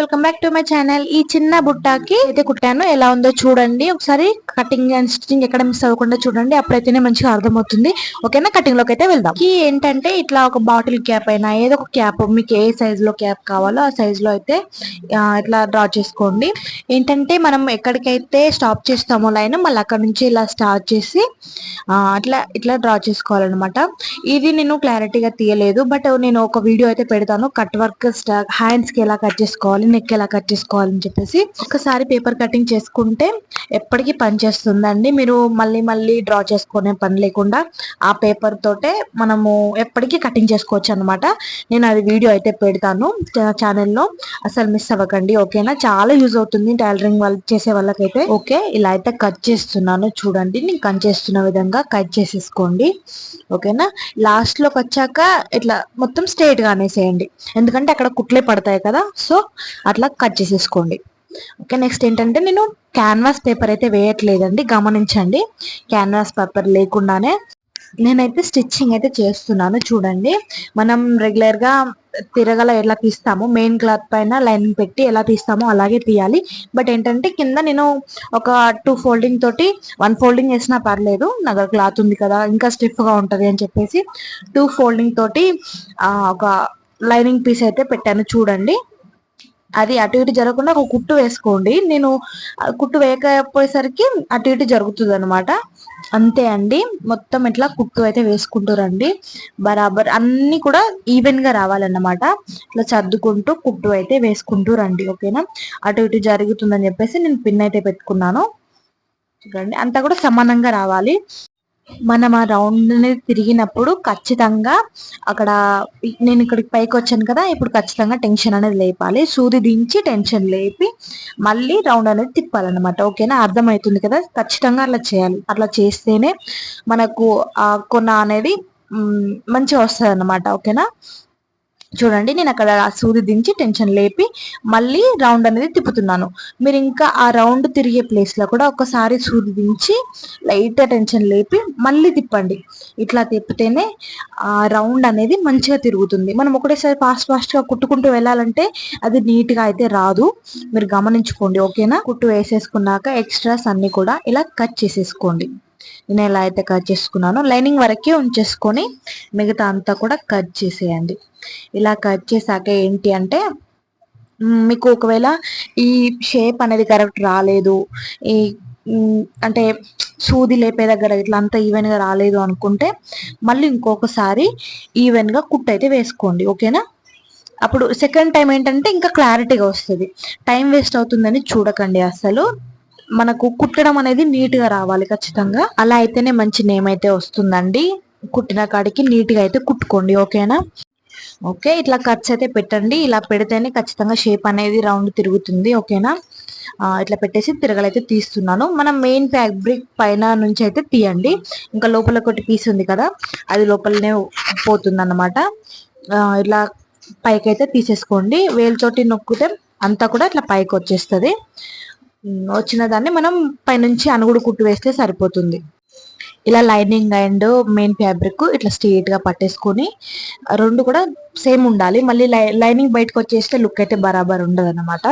Welcome back to my channel ఈ చిన్న బుట్టాకి అయితే కుట్టాను. ఎలా ఉందో చూడండి. ఒకసారి కటింగ్ అండ్ స్టిచ్చింగ్ ఎక్కడ మిస్ అవ్వకుండా చూడండి. అప్పుడైతేనే మంచిగా అర్థమవుతుంది. ఓకేనా? కటింగ్లోకి అయితే వెళ్దాం. ఈ ఏంటంటే ఇట్లా ఒక బాటిల్ క్యాప్ అయినా ఏదో ఒక క్యాప్ మీకు ఏ సైజ్లో క్యాప్ కావాలో ఆ సైజ్లో అయితే ఇట్లా డ్రా చేసుకోండి. ఏంటంటే మనం ఎక్కడికైతే స్టాప్ చేస్తామో లైన్ మళ్ళీ అక్కడ నుంచి ఇలా స్టార్ట్ చేసి అట్లా ఇట్లా డ్రా చేసుకోవాలన్నమాట. ఇది నేను క్లారిటీగా తీయలేదు బట్ నేను ఒక వీడియో అయితే పెడతాను. కట్ వర్క్ హ్యాండ్స్కి ఎలా కట్ చేసుకోవాలి నెక్ ఎలా కట్ చేసుకోవాలని చెప్పేసి ఒకసారి పేపర్ కటింగ్ చేసుకుంటే ఎప్పటికీ పని చేస్తుందండి. మీరు మళ్ళీ మళ్ళీ డ్రా చేసుకునే పని లేకుండా ఆ పేపర్ తోటే మనము ఎప్పటికీ కటింగ్ చేసుకోవచ్చు అనమాట నేను అది వీడియో అయితే పెడతాను ఛానల్లో అసలు మిస్ అవ్వకండి ఓకేనా చాలా యూజ్ అవుతుంది టైలరింగ్ వాళ్ళు చేసే వాళ్ళకైతే. ఓకే ఇలా అయితే కట్ చేస్తున్నాను. చూడండి నేను కట్ చేస్తున్న విధంగా కట్ చేసేసుకోండి. ఓకేనా లాస్ట్లోకి వచ్చాక ఇట్లా మొత్తం స్ట్రైట్ చేయండి అనేసేయండి ఎందుకంటే అక్కడ కుట్లే పడతాయి కదా. సో అట్లా కట్ చేసేసుకోండి. ఓకే నెక్స్ట్ ఏంటంటే నేను క్యాన్వాస్ పేపర్ అయితే వేయట్లేదండి గమనించండి. క్యాన్వాస్ పేపర్ లేకుండానే నేనైతే స్టిచ్చింగ్ అయితే చేస్తున్నాను చూడండి. మనం రెగ్యులర్గా తిరగల ఎలా తీస్తామో మెయిన్ క్లాత్ పైన లైనింగ్ పెట్టి ఎలా తీస్తామో అలాగే తీయాలి. బట్ ఏంటంటే కింద నేను ఒక టూ ఫోల్డింగ్ తోటి వన్ ఫోల్డింగ్ వేసినా పర్లేదు నా క్లాత్ ఉంది కదా ఇంకా స్టిఫ్గా ఉంటుంది అని చెప్పేసి టూ ఫోల్డింగ్ తోటి ఒక లైనింగ్ పీస్ అయితే పెట్టాను చూడండి. అది అటు ఇటు జరగకుండా ఒక కుట్టు వేసుకోండి. నేను కుట్టు వేయకపోయేసరికి అటు ఇటు జరుగుతుంది అనమాట అంతే అండి. మొత్తం ఇట్లా కుట్టు అయితే వేసుకుంటూ రండి బరాబర్ అన్ని కూడా ఈవెన్గా రావాలన్నమాట. ఇట్లా చర్దుకుంటూ కుట్టు అయితే వేసుకుంటూ రండి ఓకేనా? అటు ఇటు జరుగుతుందని చెప్పేసి నేను పిన్ అయితే పెట్టుకున్నాను. చూడండి అంతా కూడా సమానంగా రావాలి. మనం ఆ రౌండ్ అనేది తిరిగినప్పుడు ఖచ్చితంగా అక్కడ నేను ఇక్కడికి పైకి వచ్చాను కదా ఇప్పుడు ఖచ్చితంగా టెన్షన్ అనేది లేపాలి. సూది దించి టెన్షన్ లేపి మళ్ళీ రౌండ్ అనేది తిప్పాలన్నమాట. ఓకేనా అర్థమవుతుంది కదా? ఖచ్చితంగా అట్లా చేయాలి. అట్లా చేస్తేనే మనకు ఆ కొన అనేది మంచిగా వస్తుంది అన్నమాట ఓకేనా చూడండి నేను అక్కడ సూది దించి టెన్షన్ లేపి మళ్ళీ రౌండ్ అనేది తిప్పుతున్నాను. మీరు ఇంకా ఆ రౌండ్ తిరిగే ప్లేస్లో కూడా ఒకసారి సూది దించి లైట్ టెన్షన్ లేపి మళ్ళీ తిప్పండి. ఇట్లా తిప్పితేనే ఆ రౌండ్ అనేది మంచిగా తిరుగుతుంది. మనం ఒకటేసారి ఫాస్ట్ ఫాస్ట్గా కుట్టుకుంటూ వెళ్ళాలంటే అది నీట్గా అయితే రాదు. మీరు గమనించుకోండి ఓకేనా? కుట్టు వేసేసుకున్నాక ఎక్స్ట్రాస్ అన్నీ కూడా ఇలా కట్ చేసేసుకోండి. నేను ఎలా అయితే కట్ చేసుకున్నానో లైనింగ్ వరకే ఉంచేసుకొని మిగతా అంతా కూడా కట్ చేసేయండి. ఇలా కట్ చేశాక ఏంటి అంటే మీకు ఒకవేళ ఈ షేప్ అనేది కరెక్ట్ రాలేదు ఈ అంటే సూది లేపే దగ్గర ఇట్లా అంతా ఈవెన్గా రాలేదు అనుకుంటే మళ్ళీ ఇంకొకసారి ఈవెన్గా కుట్ అయితే వేసుకోండి ఓకేనా? అప్పుడు సెకండ్ టైం ఏంటంటే ఇంకా క్లారిటీగా వస్తుంది. టైం వేస్ట్ అవుతుందని చూడకండి అసలు. మనకు కుట్టడం అనేది నీట్గా రావాలి ఖచ్చితంగా. అలా అయితేనే మంచి నేమ్ అయితే వస్తుందండి. కుట్టిన కాడికి నీట్గా అయితే కుట్టుకోండి ఓకేనా? ఓకే ఇట్లా కట్స్ అయితే పెట్టండి. ఇలా పెడితేనే ఖచ్చితంగా షేప్ అనేది రౌండ్ తిరుగుతుంది ఓకేనా? ఇట్లా పెట్టేసి తిరగలైతే తీస్తున్నాను. మనం మెయిన్ ఫ్యాబ్రిక్ పైన నుంచి అయితే తీయండి. ఇంకా లోపల ఒకటి పీస్ ఉంది కదా అది లోపలనే పోతుంది అనమాట ఇలా పైకి అయితే తీసేసుకోండి వేలుతోటి నొక్కితే అంతా కూడా ఇట్లా పైకి వచ్చేస్తుంది. వచ్చిన దాన్ని మనం పైనుంచి అనుగుడు కుట్టు వేస్తే సరిపోతుంది. ఇలా లైనింగ్ అండ్ మెయిన్ ఫ్యాబ్రిక్ ఇట్లా స్ట్రీట్గా పట్టేసుకొని రెండు కూడా సేమ్ ఉండాలి. మళ్ళీ లై- లైనింగ్ బయటకు వచ్చేస్తే లుక్ అయితే బరాబర్ ఉండదు అనమాట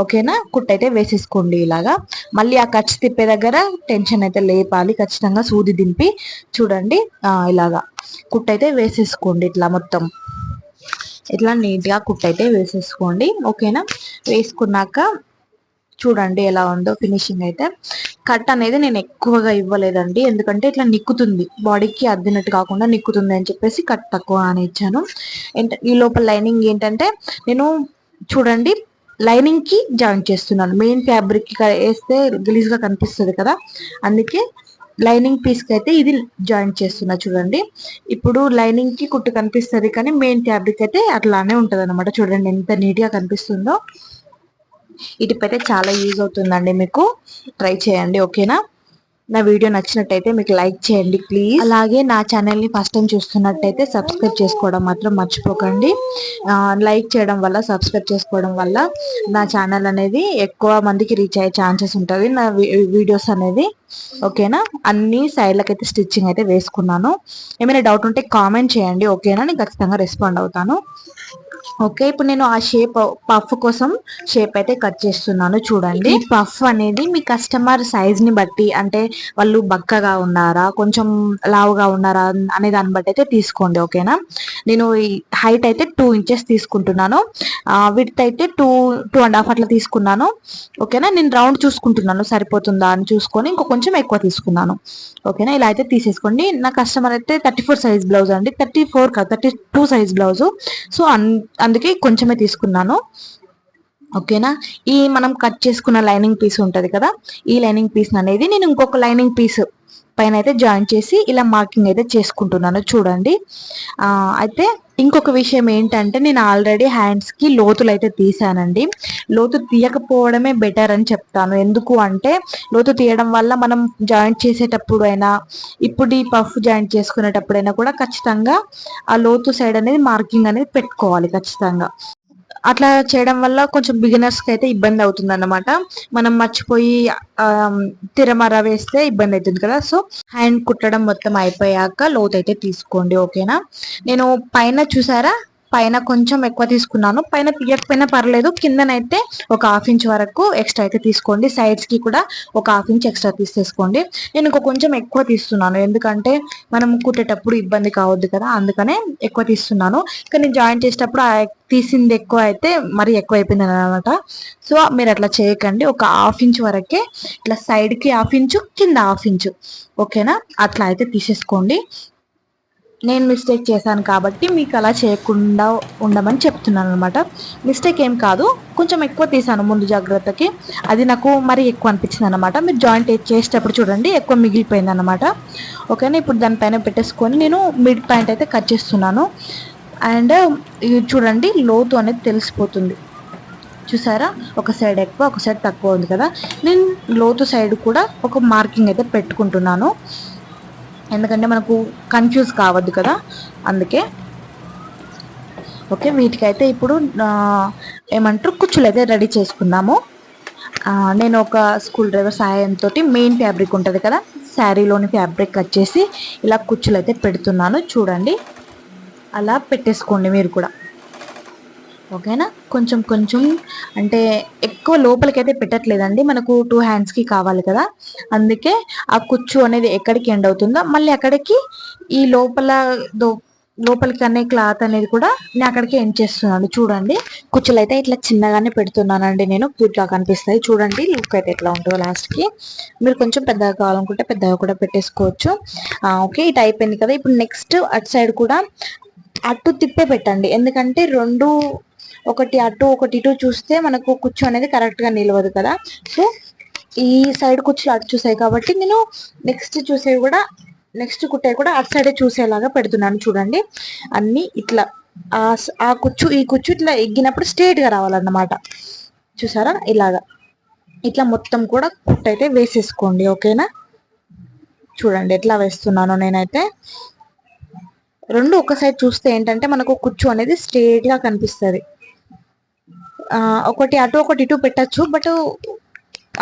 ఓకేనా? కుట్ అయితే వేసేసుకోండి ఇలాగా. మళ్ళీ ఆ కట్స్ తిప్పే దగ్గర టెన్షన్ అయితే లేపాలి. ఖచ్చితంగా సూది దింపి చూడండి. ఇలాగా కుట్ అయితే వేసేసుకోండి ఇట్లా మొత్తం. ఇట్లా నీట్గా కుట్ అయితే వేసేసుకోండి. ఓకేనా? వేసుకున్నాక చూడండి ఎలా ఉందో ఫినిషింగ్ అయితే. కట్ అనేది నేను ఎక్కువగా ఇవ్వలేదండి. ఎందుకంటే ఇట్లా నిక్కుతుంది. బాడీకి అద్దినట్టు కాకుండా నిక్కుతుంది అని చెప్పేసి కట్ తక్కువ అని ఇచ్చాను. ఈ లోపల లైనింగ్ ఏంటంటే నేను చూడండి లైనింగ్కి జాయిన్ చేస్తున్నాను. మెయిన్ ఫ్యాబ్రిక్కి వేస్తే గలీజ్గా కనిపిస్తుంది కదా. అందుకే లైనింగ్ పీస్కి అయితే ఇది జాయిన్ చేస్తున్నా చూడండి. ఇప్పుడు లైనింగ్కి కుట్టు కనిపిస్తుంది కానీ మెయిన్ ఫ్యాబ్రిక్ అయితే అట్లానే ఉంటది చూడండి ఎంత నీట్గా కనిపిస్తుందో. ఈ టిప్ అయితే చాలా యూజ్ అవుతుందండి మీకు. ట్రై చేయండి ఓకేనా? నా వీడియో నచ్చినట్టయితే మీకు లైక్ చేయండి ప్లీజ్ అలాగే నా ఛానల్ని ఫస్ట్ టైం చూస్తున్నట్టయితే సబ్స్క్రైబ్ చేసుకోవడం మాత్రం మర్చిపోకండి. లైక్ చేయడం వల్ల సబ్స్క్రైబ్ చేసుకోవడం వల్ల నా ఛానల్ అనేది ఎక్కువ మందికి రీచ్ అయ్యే ఛాన్సెస్ ఉంటుంది నా వీడియోస్ అనేది. ఓకేనా? అన్ని సైడ్లకైతే స్టిచ్చింగ్ అయితే వేసుకున్నాను. ఏమైనా డౌట్ ఉంటే కామెంట్ చేయండి ఓకేనా? నేను ఖచ్చితంగా రెస్పాండ్ అవుతాను. ఓకే ఇప్పుడు నేను ఆ షేప్ పఫ్ కోసం షేప్ అయితే కట్ చేస్తున్నాను చూడండి. పఫ్ అనేది మీ కస్టమర్ సైజ్ని బట్టి అంటే వాళ్ళు బక్కగా ఉన్నారా కొంచెం లావుగా ఉన్నారా అనే దాన్ని బట్టి అయితే తీసుకోండి ఓకేనా? నేను ఈ హైట్ అయితే టూ ఇంచెస్ తీసుకుంటున్నాను. విత్ అయితే టూ టూ అండ్ హాఫ్ అట్లా తీసుకున్నాను ఓకేనా? నేను రౌండ్ చూసుకుంటున్నాను సరిపోతుందా అని చూసుకొని ఇంకో కొంచెం ఎక్కువ తీసుకున్నాను ఓకేనా? ఇలా అయితే తీసేసుకోండి. నా కస్టమర్ అయితే థర్టీ ఫోర్ సైజ్ బ్లౌజ్ అండి థర్టీ ఫోర్ కాదు thirty two size blouse. So అందుకే కొంచెమే తీసుకున్నాను. ఓకేనా? ఈ మనం కట్ చేసుకున్న లైనింగ్ పీస్ ఉంటుంది కదా? ఈ లైనింగ్ పీస్ అనేది నేను ఇంకొక లైనింగ్ పీస్ పైన అయితే జాయిన్ చేసి ఇలా మార్కింగ్ అయితే చేసుకుంటున్నాను. చూడండి. అయితే ఇంకొక విషయం ఏంటంటే నేను ఆల్రెడీ హ్యాండ్స్కి లోతులు అయితే తీసానండి లోతు తీయకపోవడమే బెటర్ అని చెప్తాను. ఎందుకు అంటే లోతు తీయడం వల్ల మనం జాయింట్ చేసేటప్పుడు అయినా ఇప్పుడు ఈ పఫ్ జాయింట్ చేసుకునేటప్పుడైనా కూడా ఖచ్చితంగా ఆ లోతు సైడ్ అనేది మార్కింగ్ అనేది పెట్టుకోవాలి ఖచ్చితంగా. అట్లా చేయడం వల్ల కొంచెం బిగినర్స్కి అయితే ఇబ్బంది అవుతుంది అన్నమాట మనం మర్చిపోయి తిరమర వేస్తే ఇబ్బంది అవుతుంది కదా. సో హ్యాండ్ కుట్టడం మొత్తం అయిపోయాక లోతు అయితే తీసుకోండి ఓకేనా? నేను పైన చూసారా? పైన కొంచెం ఎక్కువ తీసుకున్నాను. పైన తీయకపోయినా పర్లేదు. కిందనైతే ఒక హాఫ్ ఇంచ్ వరకు ఎక్స్ట్రా అయితే తీసుకోండి. సైడ్స్కి కూడా ఒక హాఫ్ ఇంచ్ ఎక్స్ట్రా తీసేసుకోండి. నేను ఇంకో కొంచెం ఎక్కువ తీస్తున్నాను. ఎందుకంటే మనం కుట్టేటప్పుడు ఇబ్బంది కావద్దు కదా. అందుకనే ఎక్కువ తీస్తున్నాను. కానీ జాయిన్ చేసేటప్పుడు తీసింది ఎక్కువ అయితే మరి ఎక్కువ అయిపోయింది అనమాట. సో మీరు అట్లా చేయకండి. ఒక హాఫ్ ఇంచ్ వరకే ఇట్లా సైడ్కి హాఫ్ ఇంచు కింద హాఫ్ ఇంచు. ఓకేనా? అట్లా అయితే తీసేసుకోండి. నేను మిస్టేక్ చేశాను కాబట్టి మీకు అలా చేయకుండా ఉండమని చెప్తున్నాను అనమాట మిస్టేక్ ఏం కాదు కొంచెం ఎక్కువ తీసాను ముందు జాగ్రత్తకి. అది నాకు మరి ఎక్కువ అనిపించింది అనమాట మీరు జాయింట్ చేసేటప్పుడు చూడండి ఎక్కువ మిగిలిపోయింది అనమాట ఓకేనా? ఇప్పుడు దానిపైన పెట్టేసుకొని నేను మిడ్ పాయింట్ అయితే కట్ చేస్తున్నాను. అండ్ చూడండి లోతు అనేది తెలిసిపోతుంది. చూసారా? ఒక సైడ్ ఎక్కువ ఒక సైడ్ తక్కువ ఉంది కదా? నేను లోతు సైడ్ కూడా ఒక మార్కింగ్ అయితే పెట్టుకుంటున్నాను. ఎందుకంటే మనకు కన్ఫ్యూజ్ కావద్దు కదా. అందుకే ఓకే వీటికైతే ఇప్పుడు ఏమంటారు కుచ్చులు అయితే రెడీ చేసుకుందాము. నేను ఒక స్కూల్ డ్రైవర్ సహాయంతో మెయిన్ ఫ్యాబ్రిక్ ఉంటుంది కదా శారీలోని ఫ్యాబ్రిక్ కట్ చేసి ఇలా కుచ్చులు అయితే పెడుతున్నాను. చూడండి. అలా పెట్టేసుకోండి మీరు కూడా. ఓకేనా? కొంచెం కొంచెం అంటే ఎక్కువ లోపలికైతే పెట్టట్లేదండి. మనకు టూ హ్యాండ్స్కి కావాలి కదా. అందుకే ఆ కుచ్చు అనేది ఎక్కడికి ఎండ్ అవుతుందో మళ్ళీ అక్కడికి ఈ లోపల లోపలికి అనే క్లాత్ అనేది కూడా నేను అక్కడికి ఎండ్ చేస్తున్నాను. చూడండి. కుచ్చులు అయితే ఇట్లా చిన్నగానే పెడుతున్నానండి నేను. క్యూట్గా కనిపిస్తుంది కనిపిస్తాయి. చూడండి లుక్ అయితే ఎట్లా ఉంటుందో లాస్ట్కి. మీరు కొంచెం పెద్దగా కావాలనుకుంటే పెద్దగా కూడా పెట్టేసుకోవచ్చు. ఓకే ఇటు అయిపోయింది కదా. ఇప్పుడు నెక్స్ట్ అటు సైడ్ కూడా అటు తిప్పే పెట్టండి. ఎందుకంటే రెండు ఒకటి అటు ఒకటి ఇటు చూస్తే మనకు కుచ్చు అనేది కరెక్ట్గా నిలవదు కదా. సో ఈ సైడ్ కుర్చీలు అటు చూసాయి కాబట్టి నేను నెక్స్ట్ చూసేవి కూడా నెక్స్ట్ కుట్టే కూడా అటు సైడే చూసేలాగా పెడుతున్నాను చూడండి. అన్నీ ఇట్లా ఆ కుచ్చు ఈ కుచ్చు ఇట్లా ఎగ్గినప్పుడు స్ట్రేట్గా రావాలన్నమాట. చూసారా? ఇలాగా. ఇట్లా మొత్తం కూడా కుట్ట అయితే వేసేసుకోండి ఓకేనా? చూడండి ఎట్లా వేస్తున్నాను నేనైతే. రెండు ఒక సైడ్ చూస్తే ఏంటంటే మనకు కుచ్చు అనేది స్ట్రేట్గా కనిపిస్తుంది. ఒకటి అటు ఒకటి ఇటు పెట్టచ్చు బట్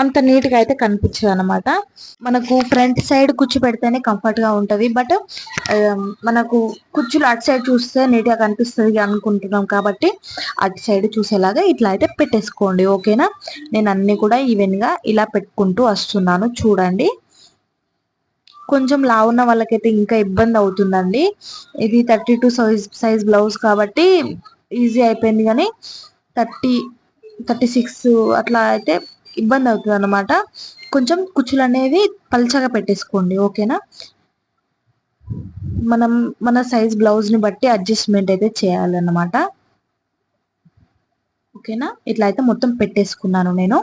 అంత నీట్గా అయితే కనిపించదు అనమాట మనకు ఫ్రంట్ సైడ్ కుర్చీ పెడితేనే కంఫర్ట్గా ఉంటుంది బట్ మనకు కుర్చీలు అటు సైడ్ చూస్తే నీట్గా కనిపిస్తుంది అనుకుంటున్నాం కాబట్టి అటు సైడ్ చూసేలాగా ఇట్లా అయితే పెట్టేసుకోండి ఓకేనా? నేను అన్ని కూడా ఈవెన్గా ఇలా పెట్టుకుంటూ వస్తున్నాను చూడండి. కొంచెం లావున్న వాళ్ళకైతే ఇంకా ఇబ్బంది అవుతుందండి. ఇది thirty two size size blouse కాబట్టి ఈజీ అయిపోయింది కానీ థర్టీ థర్టీ సిక్స్ అట్లా అయితే ఇబ్బంది అవుతుంది అనమాట కొంచెం కుచ్చులు అనేవి పల్చగా పెట్టేసుకోండి ఓకేనా? మనం మన సైజ్ బ్లౌజ్ని బట్టి అడ్జస్ట్మెంట్ అయితే చేయాలన్నమాట. ఓకేనా? ఇట్లా అయితే మొత్తం పెట్టేసుకున్నాను నేను.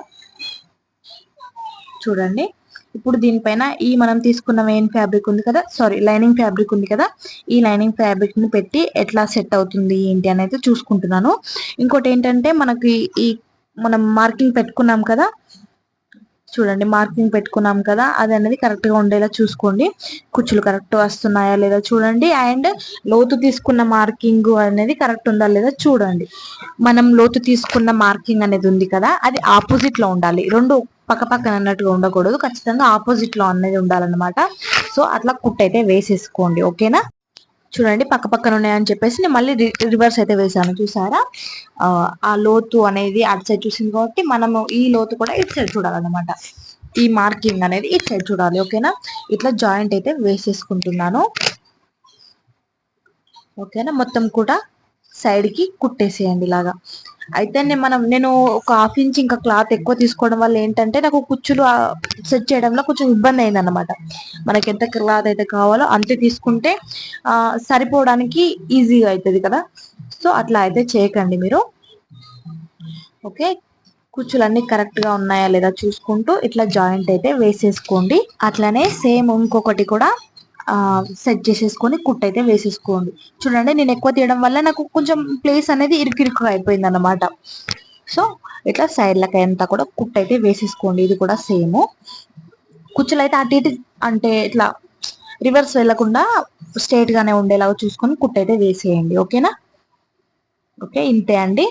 చూడండి. ఇప్పుడు దీనిపైన ఈ మనం తీసుకున్న మెయిన్ ఫ్యాబ్రిక్ ఉంది కదా? సారీ లైనింగ్ ఫ్యాబ్రిక్ ఉంది కదా? ఈ లైనింగ్ ఫ్యాబ్రిక్ని పెట్టి ఎట్లా సెట్ అవుతుంది ఏంటి అని అయితే చూసుకుంటున్నాను. ఇంకోటి ఏంటంటే మనకి ఈ మనం మార్కింగ్ పెట్టుకున్నాం కదా? చూడండి మార్కింగ్ పెట్టుకున్నాం కదా? అది అనేది కరెక్ట్గా ఉండేలా చూసుకోండి. కుచ్చులు కరెక్ట్ వస్తున్నాయా లేదా చూడండి. అండ్ లోతు తీసుకున్న మార్కింగ్ అనేది కరెక్ట్ ఉందా లేదా చూడండి. మనం లోతు తీసుకున్న మార్కింగ్ అనేది ఉంది కదా? అది ఆపోజిట్లో ఉండాలి. రెండు పక్క పక్కన అన్నట్టుగా ఉండకూడదు. ఖచ్చితంగా ఆపోజిట్లో అనేది ఉండాలన్నమాట. సో అట్లా కుట్ అయితే వేసేసుకోండి. ఓకేనా చూడండి పక్క పక్కన ఉన్నాయని చెప్పేసి నేను మళ్ళీ రివర్స్ అయితే వేసాను చూసారా? ఆ, ఆ లోతు అనేది అటు సైడ్ చూసింది కాబట్టి మనము ఈ లోతు కూడా ఇటు సైడ్ చూడాలన్నమాట. ఈ మార్కింగ్ అనేది ఇటు సైడ్ చూడాలి. ఓకేనా ఇట్లా జాయింట్ అయితే వేసేసుకుంటున్నాను. ఓకేనా మొత్తం కూడా సైడ్కి కుట్టేసేయండి ఇలాగా. అయితే నేను మనం నేను ఒక హాఫ్ ఇంచ్ ఇంకా క్లాత్ ఎక్కువ తీసుకోవడం వల్ల ఏంటంటే నాకు కుచ్చులు సెట్ చేయడంలో కొంచెం ఇబ్బంది అయింది అనమాట మనకి ఎంత క్లాత్ అయితే కావాలో అంతే తీసుకుంటే సరిపోవడానికి ఈజీగా అవుతుంది కదా. సో అట్లా అయితే చేయకండి మీరు. ఓకే? కుచ్చులన్నీ కరెక్ట్గా ఉన్నాయా లేదా చూసుకుంటూ ఇట్లా జాయింట్ అయితే వేసేసుకోండి. అట్లనే సేమ్ ఇంకొకటి కూడా సెట్ చేసేసుకొని కుట్ అయితే వేసేసుకోండి. చూడండి నేను ఎక్కువ తీయడం వల్ల నాకు కొంచెం ప్లేస్ అనేది ఇరుకిరుకు అయిపోయింది అనమాట సో ఇట్లా సైడ్లకి అంతా కూడా కుట్ అయితే వేసేసుకోండి. ఇది కూడా సేమ్. కుచ్చులు అయితే అటు ఇటు అంటే ఇట్లా రివర్స్ వెళ్ళకుండా స్ట్రైట్ గానే ఉండేలాగా చూసుకొని కుట్ అయితే వేసేయండి ఓకేనా ఓకే ఇంతే అండి.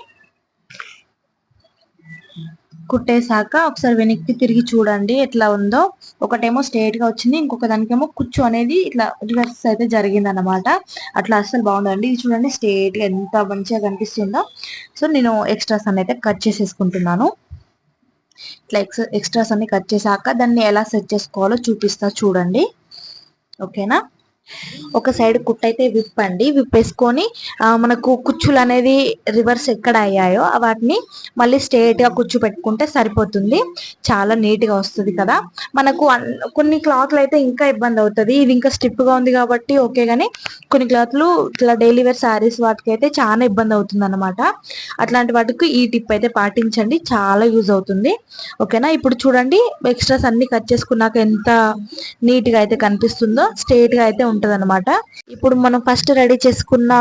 కుట్టేశాక ఒకసారి వెనక్కి తిరిగి చూడండి ఎట్లా ఉందో. ఒకటేమో స్ట్రేట్గా వచ్చింది ఇంకొక దానికేమో కుచ్చు అనేది ఇట్లా రివర్స్ అయితే జరిగింది అనమాట అట్లా అస్సలు బాగుందండి ఇది చూడండి స్ట్రేట్గా ఎంత మంచిగా కనిపిస్తుందో. సో నేను ఎక్స్ట్రాస్ అన్ని అయితే కట్ చేసేసుకుంటున్నాను. ఇట్లా ఎక్స్ ఎక్స్ట్రాస్ అన్ని కట్ చేశాక దాన్ని ఎలా సెట్ చేసుకోవాలో చూపిస్తా చూడండి. ఓకేనా? ఒక సైడ్ కుట్టయితే విప్పండి విప్పేసుకొని మనకు కుచ్చులు అనేది రివర్స్ ఎక్కడ అయ్యాయో వాటిని మళ్ళీ స్ట్రేట్గా కుచ్చు పెట్టుకుంటే సరిపోతుంది. చాలా నీట్గా వస్తుంది కదా. మనకు అన్- కొన్ని క్లాత్లు అయితే ఇంకా ఇబ్బంది అవుతుంది. ఇది ఇంకా స్టిప్గా ఉంది కాబట్టి ఓకే కానీ కొన్ని క్లాత్లు ఇట్లా డైలీ వేర్ శారీస్ వాటికి అయితే చాలా ఇబ్బంది అవుతుంది అనమాట అట్లాంటి వాటికి ఈ టిప్ అయితే పాటించండి. చాలా యూజ్ అవుతుంది. ఓకేనా? ఇప్పుడు చూడండి ఎక్స్ట్రాస్ అన్ని కట్ చేసుకున్నాక ఎంత నీట్గా అయితే కనిపిస్తుందో స్ట్రేట్గా అయితే ఉంటది ఇప్పుడు మనం ఫస్ట్ రెడీ చేసుకున్న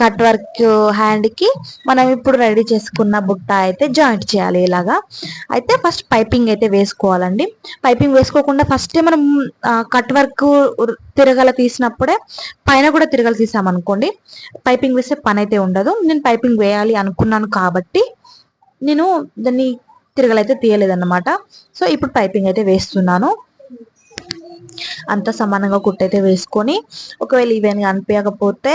కట్ వర్క్ హ్యాండ్కి మనం ఇప్పుడు రెడీ చేసుకున్న బుట్ట అయితే జాయింట్ చేయాలి ఇలాగా. అయితే ఫస్ట్ పైపింగ్ అయితే వేసుకోవాలండి. పైపింగ్ వేసుకోకుండా ఫస్ట్ మనం కట్ వర్క్ తిరగల తీసినప్పుడే పైన కూడా తిరగల తీసామనుకోండి పైపింగ్ వేసే పని అయితే ఉండదు. నేను పైపింగ్ వేయాలి అనుకున్నాను కాబట్టి నేను దాన్ని తిరగలైతే తీయలేదన్నమాట. సో ఇప్పుడు పైపింగ్ అయితే వేస్తున్నాను. అంత సమానంగా కుట్టయితే వేసుకొని ఒకవేళ ఈవెన్ అనిపించకపోతే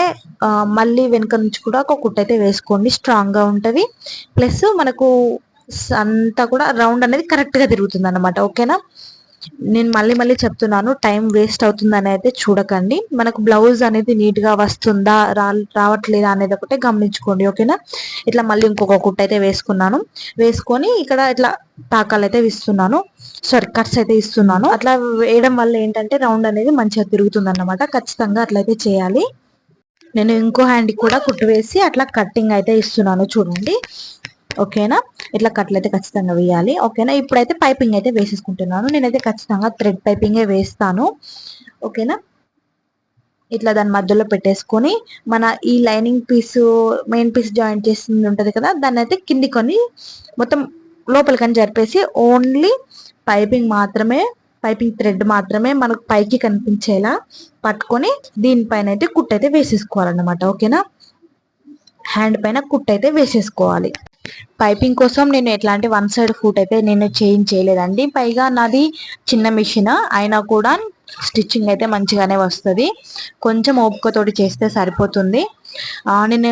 మళ్ళీ వెనుక నుంచి కూడా ఒక కుట్టయితే వేసుకోండి. స్ట్రాంగ్గా ఉంటుంది. ప్లస్ మనకు స- అంతా కూడా రౌండ్ అనేది కరెక్ట్గా తిరుగుతుంది అనమాట ఓకేనా? నేను మళ్ళీ మళ్ళీ చెప్తున్నాను టైం వేస్ట్ అవుతుందని అయితే చూడకండి. మనకు బ్లౌజ్ అనేది నీట్గా వస్తుందా రా రావట్లేదా అనేది ఒకటే గమనించుకోండి ఓకేనా? ఇట్లా మళ్ళీ ఇంకొక కుట్ట అయితే వేసుకున్నాను. వేసుకొని ఇక్కడ ఇట్లా టాకాలు అయితే ఇస్తున్నాను. సారీ కట్స్ అయితే ఇస్తున్నాను. అట్లా వేయడం వల్ల ఏంటంటే రౌండ్ అనేది మంచిగా తిరుగుతుంది అన్నమాట ఖచ్చితంగా అట్లయితే చేయాలి. నేను ఇంకో హ్యాండ్ కూడా కుట్టు వేసి అట్లా కట్టింగ్ అయితే ఇస్తున్నాను చూడండి. ఓకేనా? ఇట్లా కట్లు అయితే ఖచ్చితంగా వేయాలి. ఓకేనా? ఇప్పుడైతే పైపింగ్ అయితే వేసేసుకుంటున్నాను. నేనైతే ఖచ్చితంగా థ్రెడ్ పైపింగే వేస్తాను. ఓకేనా? ఇట్లా దాని మధ్యలో పెట్టేసుకొని మన ఈ lining piece main piece joint చేసింది ఉంటుంది కదా దాన్ని అయితే కింది కొని మొత్తం లోపలికని జరిపేసి ఓన్లీ పైపింగ్ మాత్రమే పైపింగ్ థ్రెడ్ మాత్రమే మనకు పైకి కనిపించేలా పట్టుకొని దీనిపైన అయితే కుట్టు అయితే వేసేసుకోవాలన్నమాట. ఓకేనా? హ్యాండ్ పైన కుట్ అయితే వేసేసుకోవాలి. పైపింగ్ కోసం నేను ఎట్లాంటి వన్ సైడ్ ఫుట్ అయితే నేను చేంజ్ చేయలేదండి. పైగా నాది చిన్న మిషన్ అయినా కూడా స్టిచ్చింగ్ అయితే మంచిగానే వస్తుంది. కొంచెం ఓపికతోటి చేస్తే సరిపోతుంది. నేను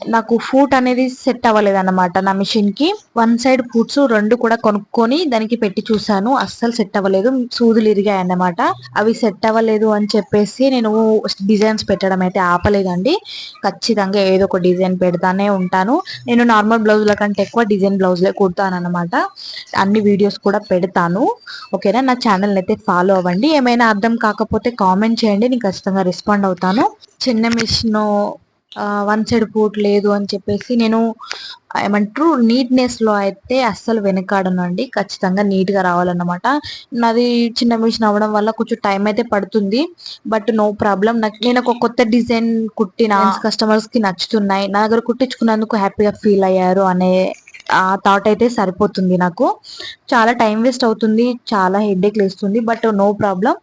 నాకు ఫూట్ అనేది సెట్ అవ్వలేదు అనమాట నా మిషన్కి. వన్ సైడ్ ఫూట్స్ రెండు కూడా కొనుక్కొని దానికి పెట్టి చూసాను అస్సలు సెట్ అవ్వలేదు. సూదులు ఇరిగాయి అన్నమాట. అవి సెట్ అవ్వలేదు అని చెప్పేసి నేను డిజైన్స్ పెట్టడం అయితే ఆపలేదండి. ఖచ్చితంగా ఏదో ఒక డిజైన్ పెడతానే ఉంటాను. నేను నార్మల్ బ్లౌజ్ల కంటే ఎక్కువ డిజైన్ బ్లౌజ్లే కుడతాను అనమాట అన్ని వీడియోస్ కూడా పెడతాను. ఓకేనా? నా ఛానల్ అయితే ఫాలో అవ్వండి. ఏమైనా అర్థం కాకపోతే కామెంట్ చేయండి. నేను ఖచ్చితంగా రెస్పాండ్ అవుతాను. చిన్న మిషన్ వన్ సైడ్ పూట్ లేదు అని చెప్పేసి నేను ఏమంటారు నీట్నెస్లో అయితే అస్సలు వెనకాడనండి. ఖచ్చితంగా నీట్గా రావాలన్నమాట. నాది చిన్న మిషన్ అవ్వడం వల్ల కొంచెం టైం అయితే పడుతుంది. బట్ నో ప్రాబ్లం నాకు నేను ఒక కొత్త డిజైన్ కుట్టిన కస్టమర్స్కి నచ్చుతున్నాయి. నా దగ్గర కుట్టించుకున్నందుకు హ్యాపీగా ఫీల్ అయ్యారు అనే ఆ థాట్ అయితే సరిపోతుంది నాకు. చాలా టైం వేస్ట్ అవుతుంది. చాలా హెడేక్ లేస్తుంది. బట్ నో ప్రాబ్లం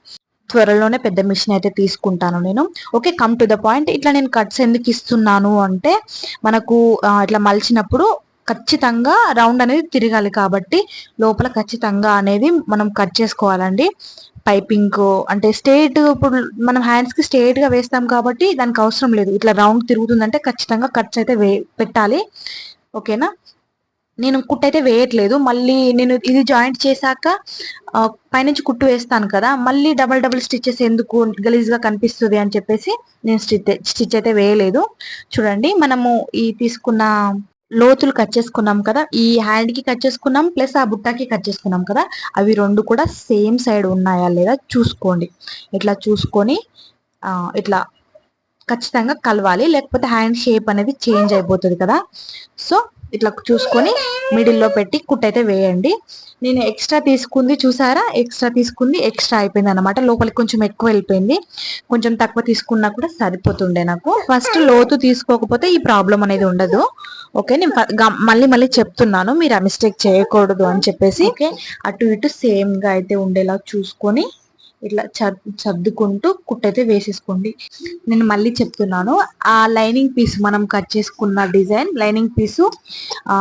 త్వరలోనే పెద్ద మిషన్ అయితే తీసుకుంటాను నేను. Okay come to the point ఇట్లా నేను కట్స్ ఎందుకు ఇస్తున్నాను అంటే మనకు ఇట్లా మలిచినప్పుడు ఖచ్చితంగా రౌండ్ అనేది తిరగాలి కాబట్టి లోపల ఖచ్చితంగా అనేది మనం కట్ చేసుకోవాలండి. పైపింగ్ అంటే స్ట్రేట్ ఇప్పుడు మనం హ్యాండ్స్కి స్టేట్గా వేస్తాం కాబట్టి దానికి అవసరం లేదు. ఇట్లా రౌండ్ తిరుగుతుందంటే ఖచ్చితంగా కట్స్ అయితే వే పెట్టాలి. ఓకేనా నేను కుట్టు అయితే వేయట్లేదు. మళ్ళీ నేను ఇది జాయింట్ చేశాక పైనుంచి కుట్టు వేస్తాను కదా మళ్ళీ డబల్ డబల్ స్టిచ్చెస్ ఎందుకు గలీజ్గా కనిపిస్తుంది అని చెప్పేసి నేను స్టిచ్ స్టిచ్ అయితే వేయలేదు. చూడండి మనము ఈ తీసుకున్న లోతులు కట్ చేసుకున్నాం కదా ఈ హ్యాండ్కి కట్ చేసుకున్నాం ప్లస్ ఆ బుట్టకి కట్ చేసుకున్నాం కదా అవి రెండు కూడా సేమ్ సైడ్ ఉన్నాయా లేదా చూసుకోండి. ఇట్లా చూసుకొని ఇట్లా ఖచ్చితంగా కలవాలి. లేకపోతే హ్యాండ్ షేప్ అనేది చేంజ్ అయిపోతుంది కదా. సో ఇట్లా చూసుకొని మిడిల్లో పెట్టి కుట్ అయితే వేయండి. నేను ఎక్స్ట్రా తీసుకుంది చూసారా? ఎక్స్ట్రా తీసుకుంది ఎక్స్ట్రా అయిపోయింది అనమాట లోపలికి కొంచెం ఎక్కువ వెళ్ళిపోయింది. కొంచెం తక్కువ తీసుకున్నా కూడా సరిపోతుండే నాకు. ఫస్ట్ లోతు తీసుకోకపోతే ఈ ప్రాబ్లం అనేది ఉండదు. ఓకే నేను మళ్ళీ మళ్ళీ చెప్తున్నాను. మీరు ఆ మిస్టేక్ చేయకూడదు అని చెప్పేసి. ఓకే. అటు ఇటు సేమ్గా అయితే ఉండేలా చూసుకొని ఇట్లా సర్దుకుంటూ కుట్టయితే వేసేసుకోండి. నేను మళ్ళీ చెప్తున్నాను. ఆ లైనింగ్ పీస్ మనం కట్ చేసుకున్న డిజైన్ లైనింగ్ పీసు ఆ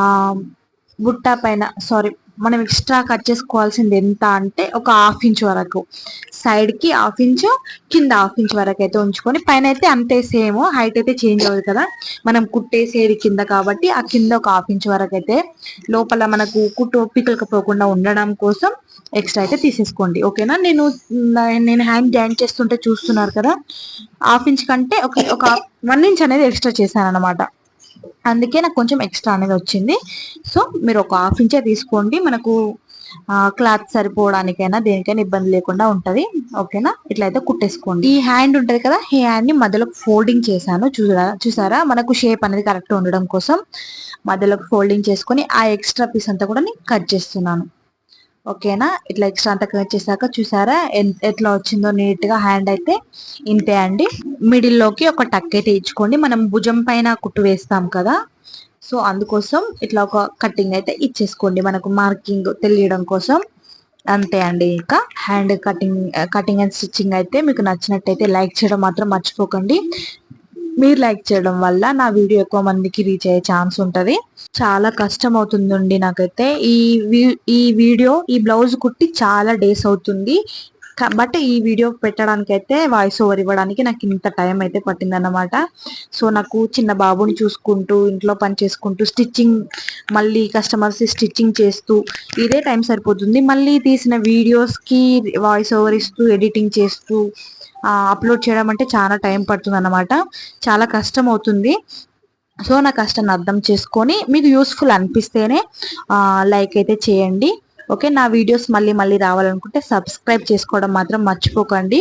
బుట్ట పైన సారీ మనం ఎక్స్ట్రా కట్ చేసుకోవాల్సింది ఎంత అంటే ఒక హాఫ్ ఇంచ్ వరకు. సైడ్కి హాఫ్ ఇంచ్ కింద హాఫ్ ఇంచ్ వరకు అయితే ఉంచుకొని పైన అయితే అంతే సేమ్ హైట్ అయితే చేంజ్ అవ్వదు కదా. మనం కుట్టేసేది కింద కాబట్టి ఆ కింద ఒక హాఫ్ ఇంచ్ వరకు అయితే లోపల మనకు కుట్టు పిక్కలకపోకుండా ఉండడం కోసం ఎక్స్ట్రా అయితే తీసేసుకోండి. ఓకేనా నేను నేను హ్యాండ్ జాయిన్ చేస్తుంటే చూస్తున్నారు కదా. హాఫ్ ఇంచ్ కంటే ఒక ఒక వన్ ఇంచ్ అనేది ఎక్స్ట్రా చేశాను అనమాట అందుకే నాకు కొంచెం ఎక్స్ట్రా అనేది వచ్చింది. సో మీరు ఒక హాఫ్ ఇంచే తీసుకోండి. మనకు క్లాత్ సరిపోవడానికైనా దేనికైనా ఇబ్బంది లేకుండా ఉంటుంది. ఓకేనా? ఇట్లా అయితే కుట్టేసుకోండి. ఈ హ్యాండ్ ఉంటుంది కదా ఈ హ్యాండ్ని మధ్యలో ఫోల్డింగ్ చేశాను. చూసారా చూసారా? మనకు షేప్ అనేది కరెక్ట్ ఉండడం కోసం మధ్యలో ఫోల్డింగ్ చేసుకొని ఆ ఎక్స్ట్రా పీస్ అంతా కూడా నేను కట్ చేస్తున్నాను. ఓకేనా? ఇట్లా ఎక్స్ట్రా అంతా కట్ చేశాక చూసారా? ఎన్- ఎట్లా వచ్చిందో నీట్గా హ్యాండ్ అయితే ఇంతే అండి. మిడిల్లోకి ఒక టక్ అయితే ఇచ్చుకోండి. మనం భుజం పైన కుట్టు వేస్తాం కదా. సో అందుకోసం ఇట్లా ఒక కటింగ్ అయితే ఇచ్చేసుకోండి. మనకు మార్కింగ్ తెలియడం కోసం. అంతే అండి ఇంకా. Hand cutting cutting and stitching అయితే మీకు నచ్చినట్టయితే లైక్ చేయడం మాత్రం మర్చిపోకండి. మీరు లైక్ చేయడం వల్ల నా వీడియో ఎక్కువ మందికి రీచ్ అయ్యే ఛాన్స్ ఉంటుంది. చాలా కష్టం అవుతుందండి నాకైతే. ఈ వీ- ఈ వీడియో ఈ బ్లౌజ్ కుట్టి చాలా డేస్ అవుతుంది. బట్ ఈ వీడియో పెట్టడానికి అయితే వాయిస్ ఓవర్ ఇవ్వడానికి నాకు ఇంత టైం అయితే పట్టిందన్నమాట. సో నాకు చిన్న బాబుని చూసుకుంటూ ఇంట్లో పని చేసుకుంటూ స్టిచ్చింగ్ మళ్ళీ కస్టమర్స్ స్టిచ్చింగ్ చేస్తూ ఇదే టైం సరిపోతుంది. మళ్ళీ తీసిన వీడియోస్కి వాయిస్ ఓవర్ ఇస్తూ ఎడిటింగ్ చేస్తూ అప్లోడ్ చేయడం అంటే చాలా టైం పడుతుంది అనమాట చాలా కష్టం అవుతుంది. సో నా కష్టాన్ని అర్థం చేసుకొని మీకు యూస్ఫుల్ అనిపిస్తేనే లైక్ అయితే చేయండి. ఓకే నా వీడియోస్ మళ్ళీ మళ్ళీ రావాలనుకుంటే సబ్స్క్రైబ్ చేసుకోవడం మాత్రం మర్చిపోకండి.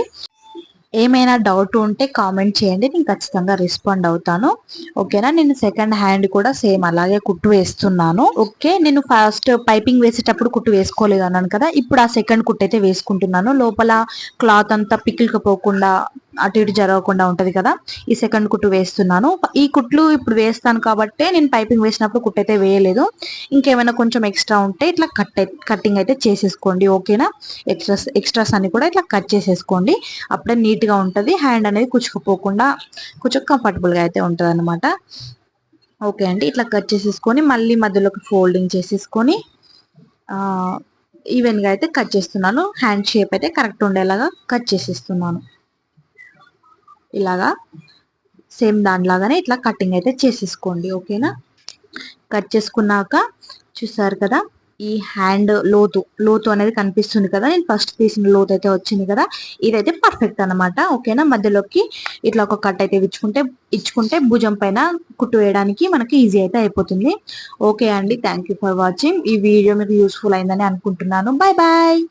ఏమైనా డౌట్ ఉంటే కామెంట్ చేయండి నేను ఖచ్చితంగా రెస్పాండ్ అవుతాను. ఓకేనా నేను సెకండ్ హ్యాండ్ కూడా సేమ్ అలాగే కుట్టు వేస్తున్నాను. ఓకే నేను ఫస్ట్ పైపింగ్ వేసేటప్పుడు కుట్టు వేసుకోలేదు అన్నాను కదా ఇప్పుడు ఆ సెకండ్ కుట్టు అయితే వేసుకుంటున్నాను. లోపల క్లాత్ అంతా పికిల్కపోకుండా అటు ఇటు జరగకుండా ఉంటుంది కదా. ఈ సెకండ్ కుట్టు వేస్తున్నాను. ఈ కుట్లు ఇప్పుడు వేస్తాను కాబట్టి నేను పైపింగ్ వేసినప్పుడు కుట్టు అయితే వేయలేదు. ఇంకేమైనా కొంచెం ఎక్స్ట్రా ఉంటే ఇట్లా కట్ కట్టింగ్ అయితే చేసేసుకోండి ఓకేనా ఎక్స్ట్రాస్ ఎక్స్ట్రాస్ అన్ని కూడా ఇట్లా కట్ చేసేసుకోండి. అప్పుడే నీట్గా ఉంటుంది. హ్యాండ్ అనేది కుచ్చుకుపోకుండా కొంచెం కంఫర్టబుల్గా అయితే ఉంటుంది అనమాట ఓకే అండి. ఇట్లా కట్ చేసేసుకొని మళ్ళీ మధ్యలోకి ఫోల్డింగ్ చేసేసుకొని ఈవెన్గా అయితే కట్ చేస్తున్నాను. హ్యాండ్ షేప్ అయితే కరెక్ట్ ఉండేలాగా కట్ చేసేస్తున్నాను. ఇలాగా సేమ్ దానిలాగానే ఇట్లా కటింగ్ అయితే చేసేసుకోండి ఓకేనా? కట్ చేసుకున్నాక చూసారు కదా ఈ హ్యాండ్ లోతు లోతు అనేది కనిపిస్తుంది కదా నేను ఫస్ట్ తీసిన లోతు అయితే వచ్చింది కదా ఇదైతే పర్ఫెక్ట్ అన్నమాట ఓకేనా? మధ్యలోకి ఇట్లా ఒక కట్ అయితే ఇచ్చుకుంటే ఇచ్చుకుంటే భుజం పైన కుట్టు వేయడానికి మనకి ఈజీ అయితే అయిపోతుంది. ఓకే అండి థ్యాంక్ యూ ఫర్ వాచింగ్ ఈ వీడియో మీకు యూస్ఫుల్ అయిందని అనుకుంటున్నాను. Bye bye